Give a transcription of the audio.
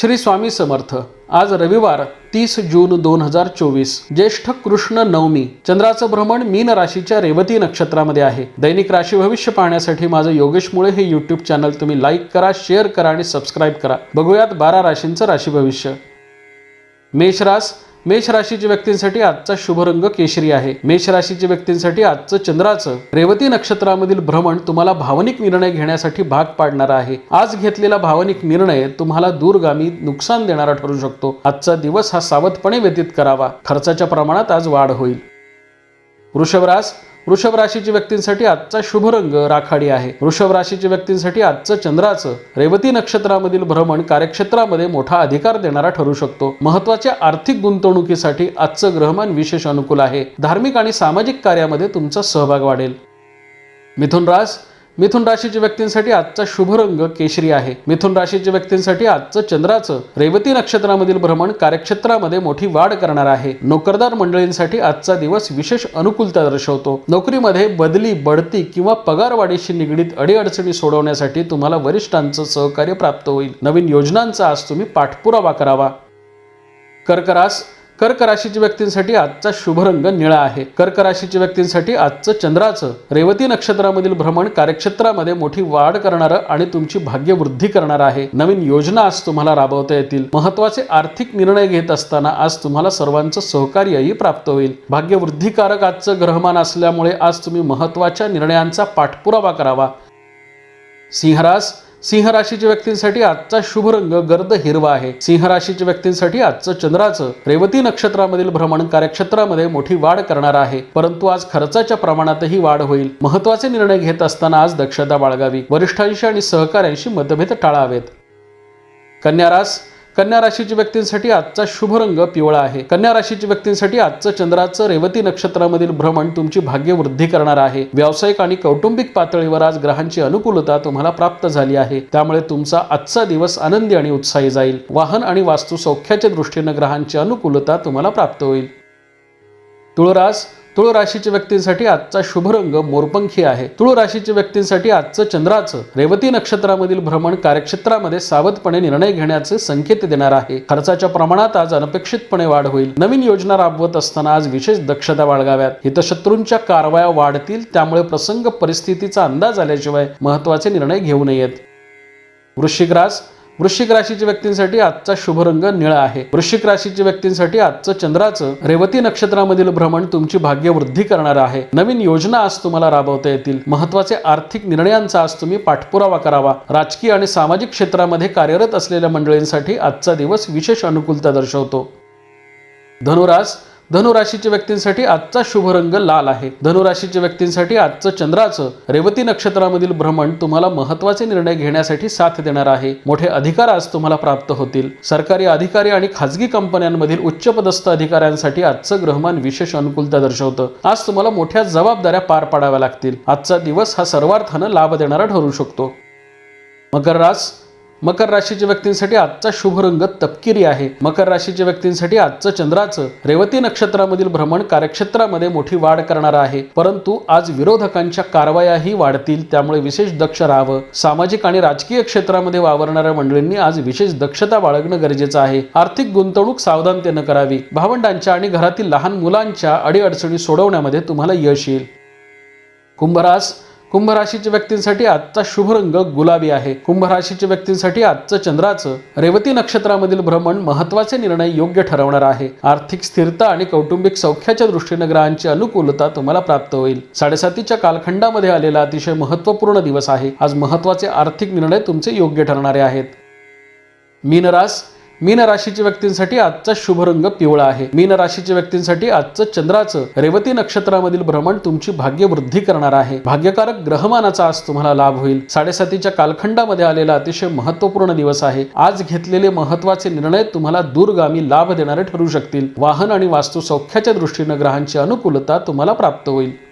श्री स्वामी समर्थ. आज रविवार तीस जून दोन हजार चोवीस. ज्येष्ठ कृष्ण नवमी चंद्राचं भ्रमण मीन राशीच्या रेवती नक्षत्रामध्ये आहे. दैनिक राशी भविष्य पाहण्यासाठी माझं योगेश मुळे हे युट्यूब चॅनल तुम्ही लाईक करा शेअर करा आणि सबस्क्राईब करा. बघूयात बारा राशींचं राशी भविष्य. मेषरास मेष राशीच्या व्यक्तींसाठी आजचा शुभ रंग केशरी आहे. मेष राशीच्या व्यक्तींसाठी आजचं चंद्राचं रेवती नक्षत्रामधील भ्रमण तुम्हाला भावनिक निर्णय घेण्यासाठी भाग पाडणारा आहे. आज घेतलेला भावनिक निर्णय तुम्हाला दूरगामी नुकसान देणारा ठरू शकतो. आजचा दिवस हा सावधपणे व्यतीत करावा. खर्चाच्या प्रमाणात आज वाढ होईल. वृषभ वृषभ राशीच्या व्यक्तींसाठी आजचा शुभ रंग राखाडी आहे. वृषभ राशीच्या व्यक्तींसाठी आजचं चंद्राचं रेवती नक्षत्रामधील भ्रमण कार्यक्षेत्रामध्ये मोठा अधिकार देणारा ठरू शकतो. महत्त्वाच्या आर्थिक गुंतवणुकीसाठी आजचं ग्रहमान विशेष अनुकूल आहे. धार्मिक आणि सामाजिक कार्यामध्ये तुमचा सहभाग वाढेल. मिथुन रास मिथुन राशीच्या व्यक्तींसाठी आजचा शुभ रंग केशरी आहे. मिथुन राशीच्या व्यक्तींसाठी आजचं चंद्राचं रेवती नक्षत्रामधील भ्रमण कार्यक्षेत्रामध्ये मोठी वाढ करणार आहे. नोकरदार मंडळींसाठी आजचा दिवस विशेष अनुकूलता दर्शवतो. नोकरीमध्ये बदली बढती किंवा पगारवाढीशी निगडीत अडीअडचणी सोडवण्यासाठी तुम्हाला वरिष्ठांचं सहकार्य प्राप्त होईल. नवीन योजनांचा आज तुम्ही पाठपुरावा करावा. कर्करास कर्क राशीच्या व्यक्तींसाठी आजचा शुभ रंग निळा आहे. कर्क राशीच्या व्यक्तींसाठी आजचं चंद्राचं रेवती नक्षत्रामधील भ्रमण कार्यक्षेत्रामध्ये मोठी वाढ करणारं आणि तुमची भाग्यवृद्धी करणारं आहे. नवीन योजना आज तुम्हाला राबवता येतील. महत्त्वाचे आर्थिक निर्णय घेत असताना आज तुम्हाला सर्वांचं सहकार्यही प्राप्त होईल. भाग्यवृद्धीकारक आजचं ग्रहमान असल्यामुळे आज तुम्ही महत्त्वाच्या निर्णयांचा पाठपुरावा करावा. सिंहरास सिंह राशीच्या व्यक्तींसाठी आजचा शुभ रंग गर्द हिरवा आहे. सिंह राशीच्या व्यक्तींसाठी आजचं चंद्राचं रेवती नक्षत्रामधील भ्रमण कार्यक्षेत्रामध्ये मोठी वाढ करणार आहे. परंतु आज खर्चाच्या प्रमाणातही वाढ होईल. महत्त्वाचे निर्णय घेत असताना आज दक्षता बाळगावी. वरिष्ठांशी आणि सहकाऱ्यांशी मतभेद टाळावेत. कन्या रास कन्या राशीच्या व्यक्तींसाठी आजचा शुभ रंग पिवळा आहे. कन्या राशीच्या व्यक्तींसाठी आजचं चंद्राचं रेवती नक्षत्रामधील भ्रमण तुमची भाग्यवृद्धी करणार आहे. व्यावसायिक आणि कौटुंबिक पातळीवर आज ग्रहांची अनुकूलता तुम्हाला प्राप्त झाली आहे. त्यामुळे तुमचा आजचा दिवस आनंदी आणि उत्साही जाईल. वाहन आणि वास्तू सौख्याच्या दृष्टीनं ग्रहांची अनुकूलता तुम्हाला प्राप्त होईल. तुळरास तुळ राशीच्या व्यक्तींसाठी आजचा शुभ रंग मोरपंखी आहे. तुळ राशीच्या व्यक्तींसाठी आजचं चंद्राचं रेवती नक्षत्रामधील भ्रमण कार्यक्षेत्रामध्ये सावधपणे निर्णय घेण्याचे संकेत देणार आहे. खर्चाच्या प्रमाणात आज अनपेक्षितपणे वाढ होईल. नवीन योजना राबवत असताना आज विशेष दक्षता बाळगाव्यात. हितशत्रूंच्या कारवाया वाढतील त्यामुळे प्रसंग परिस्थितीचा अंदाज आल्याशिवाय महत्त्वाचे निर्णय घेऊ नयेत. वृश्चिक रास वृश्चिक राशीच्या व्यक्तींसाठी आजचा शुभ रंग निळा आहे. वृश्चिक राशीच्या व्यक्तींसाठी आजचं चंद्राचं रेवती नक्षत्रामधील भ्रमण तुमची भाग्यवृद्धी करणार आहे. नवीन योजना आज तुम्हाला राबवता येतील. महत्त्वाचे आर्थिक निर्णयांचा आज तुम्ही पाठपुरावा करावा. राजकीय आणि सामाजिक क्षेत्रामध्ये कार्यरत असलेल्या मंडळींसाठी आजचा दिवस विशेष अनुकूलता दर्शवतो. धनुरास धनुराशीच्या व्यक्तींसाठी आजचा शुभ रंग लाल आहे. धनुराशीच्या व्यक्तींसाठी आजचं चंद्राचं रेवती नक्षत्रामधील भ्रमण तुम्हाला महत्त्वाचे निर्णय घेण्यासाठी साथ देणार आहे. मोठे अधिकार आज तुम्हाला प्राप्त होतील. सरकारी अधिकारी आणि खाजगी कंपन्यांमधील उच्चपदस्थ अधिकाऱ्यांसाठी आजचं ग्रहमान विशेष अनुकूलता दर्शवतं. आज तुम्हाला मोठ्या जबाबदाऱ्या पार पाडाव्या लागतील. आजचा दिवस हा सर्वार्थानं लाभ देणारा ठरू शकतो. मकर रास मकर राशीच्या व्यक्तींसाठी आजचा शुभ रंग तपकिरी आहे. मकर राशीच्या व्यक्तींसाठी आजचं चंद्राचं रेवती नक्षत्रामधील भ्रमण कार्यक्षेत्रामध्ये मोठी वाढ करणार आहे. परंतु आज विरोधकांच्या कारवायाही वाढतील त्यामुळे विशेष दक्ष राहावं. सामाजिक आणि राजकीय क्षेत्रामध्ये वावरणाऱ्या मंडळींनी आज विशेष दक्षता बाळगणं गरजेचं आहे. आर्थिक गुंतवणूक सावधानतेनं करावी. भावंडांच्या आणि घरातील लहान मुलांच्या अडीअडचणी सोडवण्यामध्ये तुम्हाला यश येईल. कुंभरास कुंभ राशीच्या व्यक्तींसाठी आजचा शुभ रंग गुलाबी आहे. कुंभ राशीच्या व्यक्तींसाठी आजचं चंद्राचं रेवती नक्षत्रामधील भ्रमण महत्त्वाचे निर्णय योग्य ठरवणार आहे. आर्थिक स्थिरता आणि कौटुंबिक सौख्याच्या दृष्टीने ग्रहांची अनुकूलता तुम्हाला प्राप्त होईल. साडेसातीच्या कालखंडामध्ये आलेला अतिशय महत्त्वपूर्ण दिवस आहे. आज महत्त्वाचे आर्थिक निर्णय तुमचे योग्य ठरणारे आहेत. मीनरास मीन राशीच्या व्यक्तींसाठी आजचा शुभ रंग पिवळा आहे. मीन राशीच्या व्यक्तींसाठी आजचं चंद्राचं रेवती नक्षत्रामधील भ्रमण तुमची भाग्यवृद्धी करणार आहे. भाग्यकारक ग्रहमानाचा आज तुम्हाला लाभ होईल. साडेसातीच्या कालखंडामध्ये आलेला अतिशय महत्त्वपूर्ण दिवस आहे. आज घेतलेले महत्त्वाचे निर्णय तुम्हाला दूरगामी लाभ देणारे ठरू शकतील. वाहन आणि वास्तू सौख्याच्या दृष्टीनं ग्रहांची अनुकूलता तुम्हाला प्राप्त होईल.